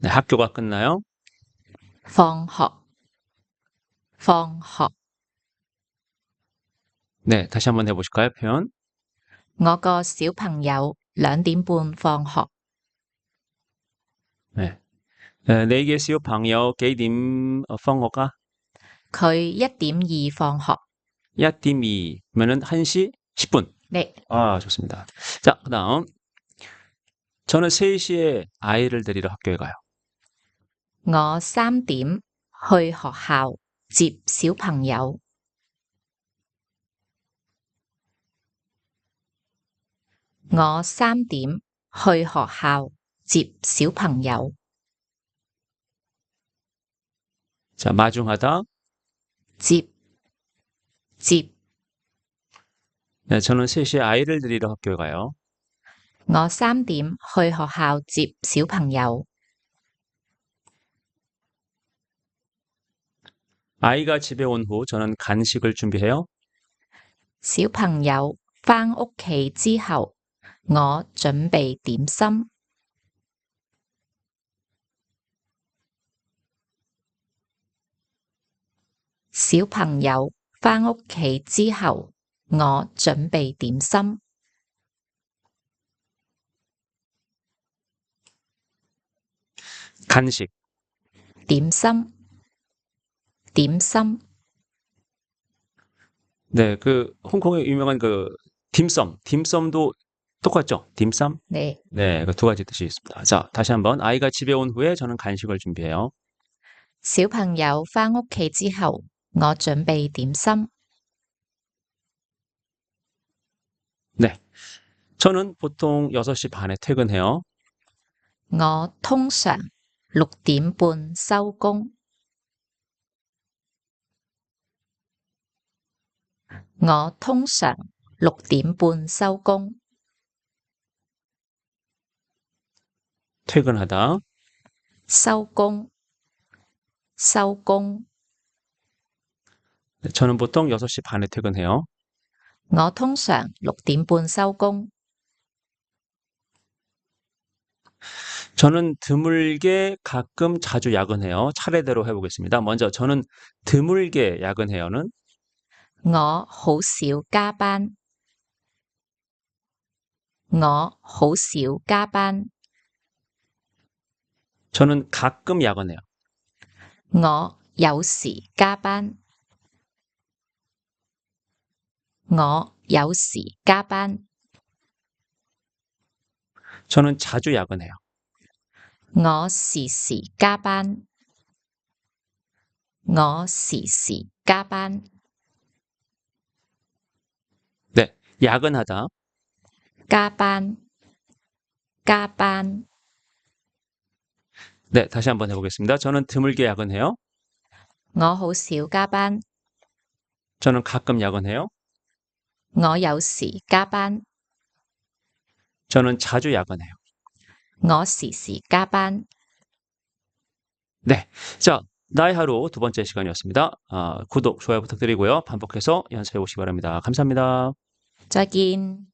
네, 학교가 끝나요. 放學，放學。 네, 다시 한번 해 보실까요? 표현. 我個小朋友兩點半放學。 네. 에, 네 개의 시오 방요 게이딤 어, 펑어가 佢一點二放學。 야띠미면은 1시 10분. 你 아, 좋습니다. 자, 그다음 저는 3시에 아이를 데리러 학교에 가요. 我三點去學校接小朋友。我三點去學校接小朋友。 자, 마중하다. 接接， 네, 저는 3시에 아이를 데리러 학교에 가요. 我三點去學校接小朋友。 아이가 집에 온 후 저는 간식을 준비해요. 小朋友返屋企之後，我準備點心。小朋友返屋企之後，我準備點心。 간식. 點心， 點心， 네, 그 홍콩의 유명한 그 딤섬, 딤섬도 똑같죠? 딤섬? 你 네, 그 두 가지 뜻이 있습니다. 자, 다시 한번 아이가 집에 온 후에 저는 간식을 준비해요. 小朋友返屋企之後，我準備點心。 네. 저는 보통 6시 반에 퇴근해요. 我通常六點半收工。 我通常六點半收工。 퇴근하다. 收工，收工。 네, 저는 보통 6시 반에 퇴근해요. 我通常六點半收工。 저는 드물게 가끔 자주 야근해요. 차례대로 해보겠습니다. 먼저 저는 드물게 야근해요는 我好少加班。我好少加班。 저는 가끔 야근해요. 我有時加班。我有時加班。 저는 자주 야근해요. 我時時加班。我時時加班。 야근하다. 加班。加班。 네, 다시 한번 해보겠습니다. 저는 드물게 야근해요. 我好少加班。 저는 가끔 야근해요. 我有時加班。 저는 자주 야근해요. 我時時加班。 네, 자, 나의 하루 두 번째 시간이었습니다. 아, 구독, 좋아요 부탁드리고요. 반복해서 연습해 보시기 바랍니다. 감사합니다. 再見。